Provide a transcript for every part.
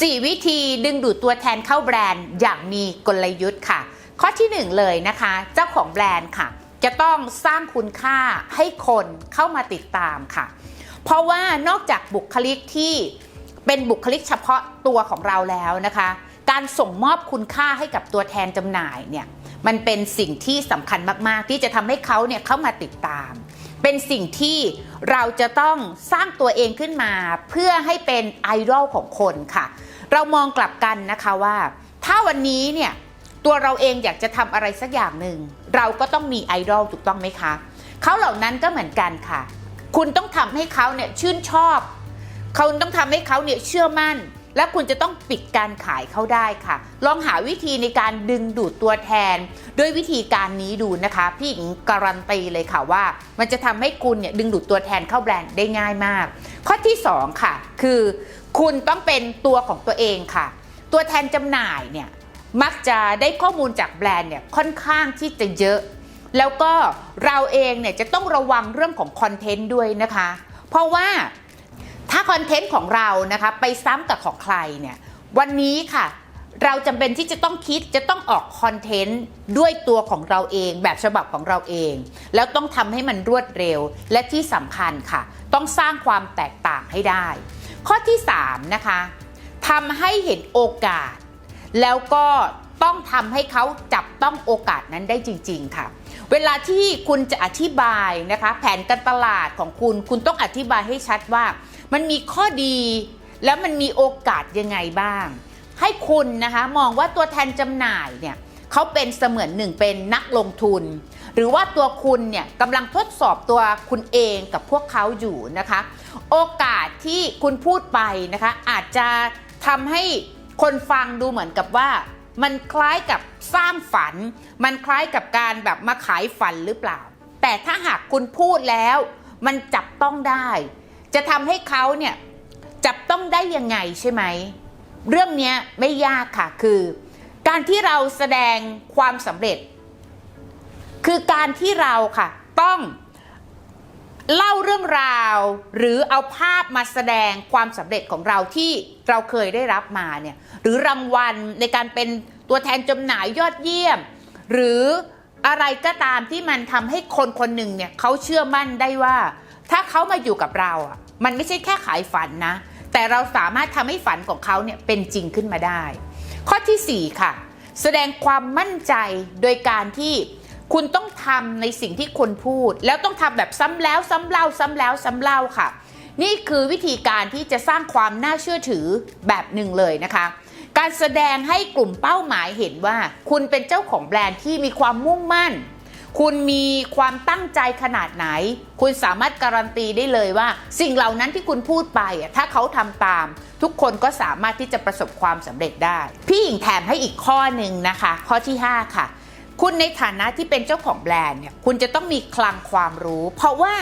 4 วิธีดึงดูดตัวแทนเข้าแบรนด์อย่างมีกลยุทธ์ค่ะ ข้อที่ 1 เลยนะคะ เจ้าของแบรนด์ค่ะ จะต้องสร้างคุณค่าให้คนเข้ามาติดตามค่ะ เพราะว่านอกจากบุคลิกที่เป็นบุคลิกเฉพาะตัวของเราแล้วนะคะ การส่งมอบคุณค่าให้กับตัวแทนจำหน่ายเนี่ยมันเป็นสิ่งที่สำคัญมากๆ ที่จะทำให้เขาเนี่ยเข้ามาติดตาม เป็นสิ่งที่เราจะต้องสร้างตัวเองขึ้นมา เพื่อให้เป็นไอดอลของคนค่ะ เรามองกลับกันนะคะว่า ถ้าวันนี้เนี่ยตัวเราเองอยากจะทำอะไรสักอย่างหนึ่งเราก็ต้องมีไอดอลถูกต้องไหมคะเขาเหล่านั้นก็เหมือนกันค่ะ คุณต้องทำให้เขาเนี่ยชื่นชอบ เขาต้องทำให้เขาเนี่ยเชื่อมั่น และคุณจะต้องปิดการขายเขาได้ค่ะ ลองหาวิธีในการดึงดูดตัวแทน ด้วยวิธีการนี้ดูนะคะ พี่หญิงการันตีเลยค่ะว่า มันจะทำให้คุณเนี่ยดึงดูดตัวแทนเข้าแบรนด์ได้ง่ายมาก ข้อที่ 2 ค่ะ คือคุณต้องเป็นตัวของตัวเองค่ะ ตัวแทนจำหน่ายเนี่ยมักจะได้ข้อมูลจากแบรนด์เนี่ยค่อนข้างที่จะเยอะ แล้วก็เราเองเนี่ยจะต้องระวังเรื่องของคอนเทนต์ด้วยนะคะ เพราะว่า ถ้าคอนเทนต์ของเรานะคะไปซ้ำกับของใครเนี่ยวันนี้ค่ะ เราจำเป็นที่จะต้องคิดจะต้องออกคอนเทนต์ด้วยตัวของเราเองแบบฉบับของเราเอง แล้วต้องทำให้มันรวดเร็วและที่สำคัญค่ะ ต้องสร้างความแตกต่างให้ได้ ข้อที่3นะคะทำให้เห็นโอกาส แล้วก็ต้องทำให้เขาจับต้องโอกาสนั้นได้จริง ๆ ค่ะ เวลาที่คุณจะอธิบายนะคะ แผนการตลาดของคุณ คุณต้องอธิบายให้ชัดว่า มันมีข้อดีแล้วมันมีโอกาสยังไงบ้าง ให้คุณนะคะมองว่าตัวแทนจำหน่ายเนี่ยเขาเป็นเสมือนหนึ่งเป็นนักลงทุน หรือว่าตัวคุณเนี่ยกำลังทดสอบตัวคุณเองกับพวกเขาอยู่นะคะ โอกาสที่คุณพูดไปนะคะ อาจจะทำให้คนฟังดูเหมือนกับว่ามันคล้ายกับสร้างฝัน มันคล้ายกับการแบบมาขายฝันหรือเปล่า แต่ถ้าหากคุณพูดแล้ว มันจับต้องได้ จะทำให้เขาเนี่ยจับต้องได้ยังไงใช่ไหม เรื่องนี้ไม่ยากค่ะคือ การที่เราแสดงความสำเร็จ คือการที่เราค่ะต้องเล่าเรื่องราวหรือเอาภาพมาแสดงความสำเร็จของเราที่เราเคยได้รับมาเนี่ยหรือรางวัลในการเป็นตัวแทนจำหน่ายยอดเยี่ยม หรืออะไรก็ตามที่มันทำให้คนคนหนึ่งเนี่ยเขาเชื่อมั่นได้ว่า ถ้าเขามาอยู่กับเราอะมันไม่ใช่แค่ขายฝันนะ แต่เราสามารถทำให้ฝันของเขาเนี่ยเป็นจริงขึ้นมาได้ ข้อทีสี่4 ค่ะ แสดงความมั่นใจโดยการที่คุณต้องทำในสิ่งที่คุณพูด แล้วต้องทำแบบซ้ำแล้วซ้ำเล่าซ้ำแล้วซ้ำเล่าค่ะ นี่คือวิธีการที่จะสร้างความน่าเชื่อถือแบบหนึ่งเลยนะคะ การแสดงให้กลุ่มเป้าหมายเห็นว่า คุณเป็นเจ้าของแบรนด์ที่มีความมุ่งมั่น คุณมีความตั้งใจขนาดไหน คุณสามารถการันตีได้เลยว่า สิ่งเหล่านั้นที่คุณพูดไปอะถ้าเขาทำตาม ทุกคนก็สามารถที่จะประสบความสำเร็จได้ พี่หญิงแถมให้อีกข้อหนึ่งนะคะ ข้อที่ 5 ค่ะ คุณในฐานะที่เป็นเจ้าของแบรนด์เนี่ยคุณจะต้องมีคลังความรู้ เพราะว่า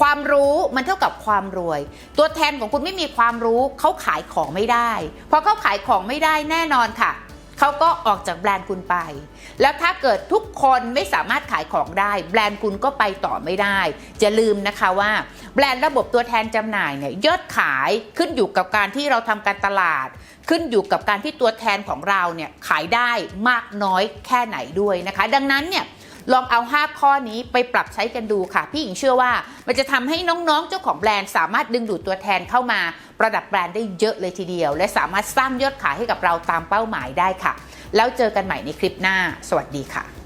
ความรู้มันเท่ากับความรวย ตัวแทนของคุณไม่มีความรู้เขาขายของไม่ได้พอเขาขายของไม่ได้แน่นอนค่ะ เขาก็ออกจากแบรนด์คุณไป แล้วถ้าเกิดทุกคนไม่สามารถขายของได้ แบรนด์คุณก็ไปต่อไม่ได้ จะลืมนะคะว่า แบรนด์ระบบตัวแทนจำหน่ายเนี่ยยอดขายขึ้นอยู่กับการที่เราทำการตลาด ขึ้นอยู่กับการที่ตัวแทนของเราเนี่ยขายได้มากน้อยแค่ไหนด้วยนะคะ ดังนั้นเนี่ย ลองเอา 5 ข้อนี้ไปปรับใช้กันดูค่ะ พี่หญิงเชื่อว่า มันจะทำให้น้องๆ เจ้าของแบรนด์สามารถดึงดูดตัวแทนเข้ามา ประดับแบรนด์ได้เยอะเลยทีเดียว และสามารถสร้างยอดขายให้กับเราตามเป้าหมายได้ค่ะ แล้วเจอกันใหม่ในคลิปหน้า สวัสดีค่ะ